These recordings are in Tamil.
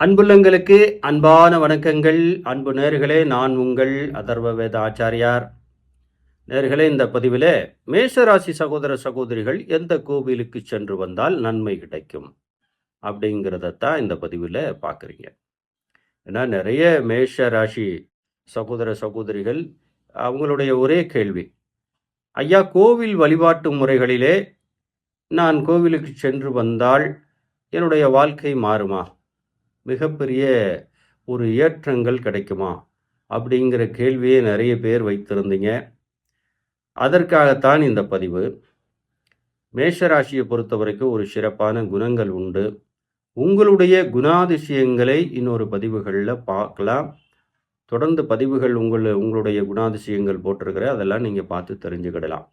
அன்புள்ளங்களுக்கு அன்பான வணக்கங்கள். அன்பு நேர்களே நான் உங்கள் அதர்வ வேத ஆச்சாரியார் நேர்களே இந்த பதிவிலே மேஷராசி சகோதர சகோதரிகள் எந்த கோவிலுக்கு சென்று வந்தால் நன்மை கிடைக்கும் அப்படிங்கிறதத்தான் இந்த பதிவில் பார்க்குறீங்க. ஏன்னா நிறைய மேஷ ராசி சகோதர சகோதரிகள் அவங்களுடைய ஒரே கேள்வி ஐயா கோவில் வழிபாட்டு முறைகளிலே நான் கோவிலுக்கு சென்று வந்தால் என்னுடைய வாழ்க்கை மாறுமா? மிகப்பெரிய ஒரு ஏற்றங்கள் கிடைக்குமா? அப்படிங்கிற கேள்வியை நிறைய பேர் வைத்திருந்தீங்க. அதற்காகத்தான் இந்த பதிவு. மேஷராசியை பொறுத்த வரைக்கும் ஒரு சிறப்பான குணங்கள் உண்டு. உங்களுடைய குணாதிசயங்களை இன்னொரு பதிவுகளில் பார்க்கலாம். தொடர்ந்து பதிவுகள் உங்கள் உங்களுடைய குணாதிசயங்கள் போட்டிருக்கிற அதெல்லாம் நீங்கள் பார்த்து தெரிஞ்சுக்கிடலாம்.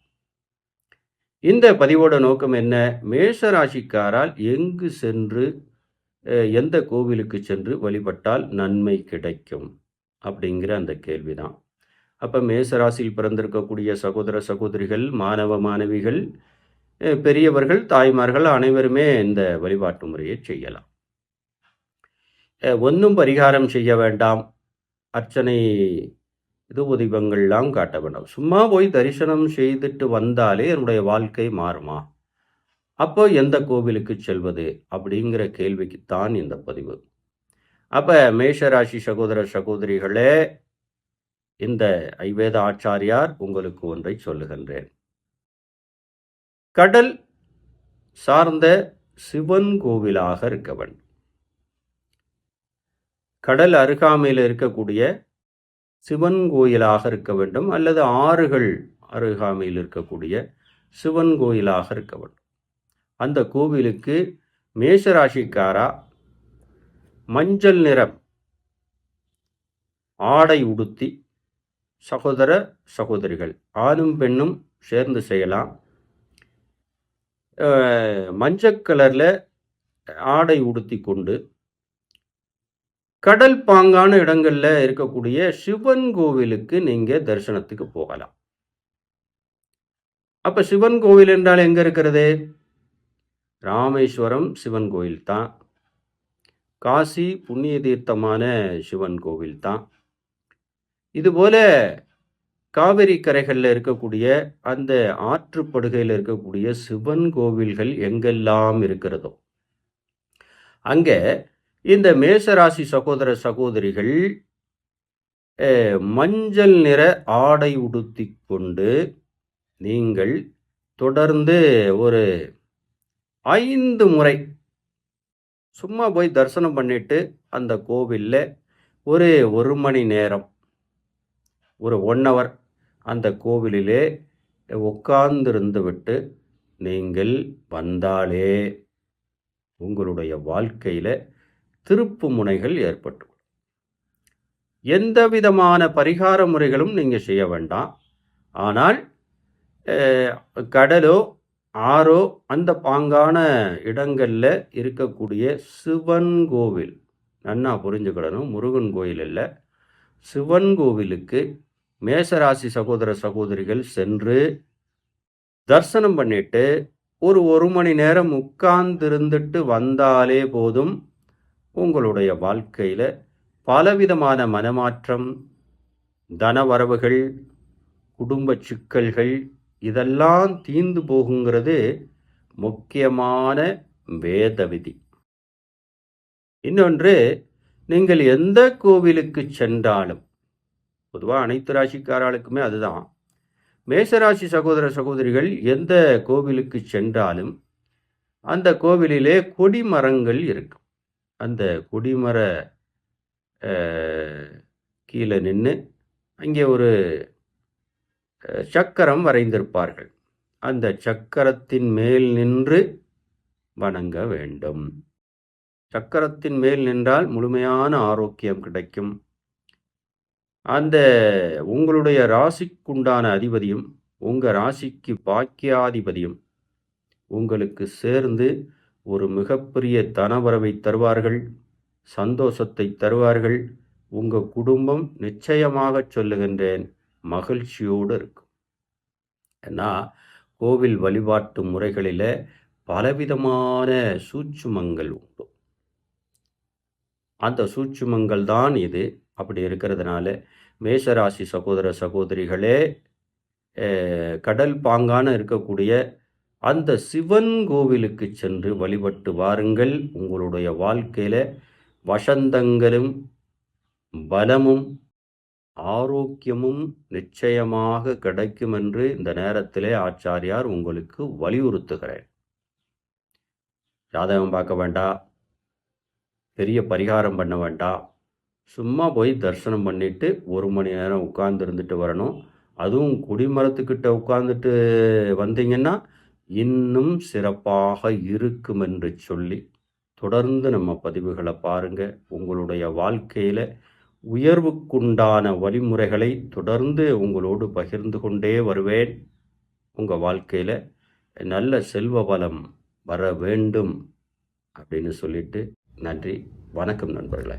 இந்த பதிவோட நோக்கம் என்ன? மேஷ ராசிக்காரால் எங்கு சென்று எந்த கோவிலுக்கு சென்று வழிபட்டால் நன்மை கிடைக்கும்? அப்படிங்கிற அந்த கேள்விதான். அப்போ மேசராசியில் பிறந்திருக்கக்கூடிய சகோதர சகோதரிகள் மாணவ மாணவிகள் பெரியவர்கள் தாய்மார்கள் அனைவருமே இந்த வழிபாட்டு முறையை செய்யலாம். ஒன்றும் பரிகாரம் செய்ய வேண்டாம். அர்ச்சனை இது உதவிகள்லாம் காட்ட வேண்டாம். சும்மா போய் தரிசனம் செய்துட்டு வந்தாலே என்னுடைய வாழ்க்கை மாறுமா? அப்போ எந்த கோவிலுக்கு செல்வது அப்படிங்கிற கேள்விக்குத்தான் இந்த பதிவு. அப்ப மேஷராசி சகோதர சகோதரிகளே இந்த ஐவேத ஆச்சாரியார் உங்களுக்கு ஒன்றை சொல்லுகின்றேன். கடல் சார்ந்த சிவன் கோவிலாக இருக்கவன் கடல் அருகாமையில் இருக்கக்கூடிய சிவன் கோயிலாக இருக்க வேண்டும் அல்லது ஆறுகள் அருகாமையில் இருக்கக்கூடிய சிவன் கோயிலாக இருக்க வேண்டும். அந்த கோவிலுக்கு மேஷராசிக்காரா? மஞ்சள் நிறம் ஆடை உடுத்தி சகோதர சகோதரிகள் ஆணும் பெண்ணும் சேர்ந்து செய்யலாம். மஞ்சள் கலரில் ஆடை உடுத்தி கொண்டு கடல் பாங்கான இடங்களில் இருக்கக்கூடிய சிவன் கோவிலுக்கு நீங்கள் தரிசனத்துக்கு போகலாம். அப்போ சிவன் கோவில் என்றால் எங்கே இருக்கிறது? ராமேஸ்வரம் சிவன் கோயில் தான் காசி புண்ணிய தீர்த்தமான சிவன் கோவில் தான் இதுபோல காவிரி கரைகளில் இருக்கக்கூடிய அந்த ஆற்றுப்படுகையில் இருக்கக்கூடிய சிவன் கோவில்கள் எங்கெல்லாம் இருக்கிறதோ அங்கே இந்த மேசராசி சகோதர சகோதரிகள் மஞ்சள் நிற ஆடை உடுத்தி கொண்டு நீங்கள் தொடர்ந்து ஒரு ஐந்து முறை சும்மா போய் தரிசனம் பண்ணிட்டு அந்த கோவிலில் ஒரு ஒரு மணி நேரம் ஒரு ஒன் ஹவர் அந்த கோவிலிலே உட்கார்ந்திருந்து விட்டு நீங்கள் வந்தாலே உங்களுடைய வாழ்க்கையில் திருப்பு முனைகள் ஏற்பட்டு எந்த விதமான பரிகார முறைகளும் நீங்கள் செய்ய வேண்டாம். ஆனால் கடலோ ஆரோ அந்த பாங்கான இடங்களில் இருக்கக்கூடிய சிவன் கோவில். நன்னா புரிஞ்சுக்கிடணும். முருகன் கோயில் இல்லை. சிவன் கோவிலுக்கு மேசராசி சகோதர சகோதரிகள் சென்று தரிசனம் பண்ணிட்டு ஒரு ஒரு மணி நேரம் உட்கார்ந்திருந்துட்டு வந்தாலே போதும். உங்களுடைய வாழ்க்கையில் பலவிதமான மனமாற்றம் தனவரவுகள் குடும்ப சிக்கல்கள் இதெல்லாம் தீர்ந்து போகுங்கிறது முக்கியமான வேத விதி இன்னொன்று நீங்கள் எந்த கோவிலுக்கு சென்றாலும் பொதுவாக அனைத்து ராசிக்காரர்களுக்குமே அதுதான் மேசராசி சகோதர சகோதரிகள் எந்த கோவிலுக்கு சென்றாலும் அந்த கோவிலிலே கொடிமரங்கள் இருக்கும். அந்த கொடிமர கீழே நின்று அங்கே ஒரு சக்கரம் வரைந்திருப்பார்கள். அந்த சக்கரத்தின் மேல் நின்று வணங்க வேண்டும். சக்கரத்தின் மேல் நின்றால் முழுமையான ஆரோக்கியம் கிடைக்கும். அந்த உங்களுடைய ராசிக்குண்டான அதிபதியும் உங்கள் ராசிக்கு பாக்கியாதிபதியும் உங்களுக்கு சேர்ந்து ஒரு மிகப்பெரிய தனவரவை தருவார்கள் சந்தோஷத்தை தருவார்கள். உங்கள் குடும்பம் நிச்சயமாக சொல்லுகின்றேன். மகிழ்ச்சியோடு இருக்கும் ஏன்னா கோவில் வழிபாட்டு முறைகளில் பலவிதமான சூட்சுமங்கள் உண்டு. அந்த சூட்சுமங்கள் தான் இது. அப்படி இருக்கிறதுனால மேஷராசி சகோதர சகோதரிகளே கடல் பாங்கான இருக்கக்கூடிய அந்த சிவன் கோவிலுக்கு சென்று வழிபட்டு வாருங்கள். உங்களுடைய வாழ்க்கையில் வசந்தங்களும் பலமும் ஆரோக்கியமும் நிச்சயமாக கிடைக்கும் என்று இந்த நேரத்திலே ஆச்சாரியார் உங்களுக்கு வலியுறுத்துகிறேன். ஜாதகம் பார்க்க வேண்டாம் பெரிய பரிகாரம் பண்ண வேண்டாம் சும்மா போய் தரிசனம் பண்ணிட்டு ஒரு மணி நேரம் உட்கார்ந்து இருந்துட்டு வரணும். அதுவும் குடிமரத்துக்கிட்ட உட்கார்ந்துட்டு வந்தீங்கன்னா இன்னும் சிறப்பாக இருக்கும் என்று சொல்லி தொடர்ந்து நம்ம பதிவுகளை பாருங்க. உங்களுடைய வாழ்க்கையில் உயர்வுக்குண்டான வழிமுறைகளை தொடர்ந்து உங்களோடு பகிர்ந்து கொண்டே வருவேன். உங்கள் வாழ்க்கையில் நல்ல செல்வ வளம் வர வேண்டும் அப்படின்னு சொல்லிட்டு நன்றி. வணக்கம் நண்பர்களே.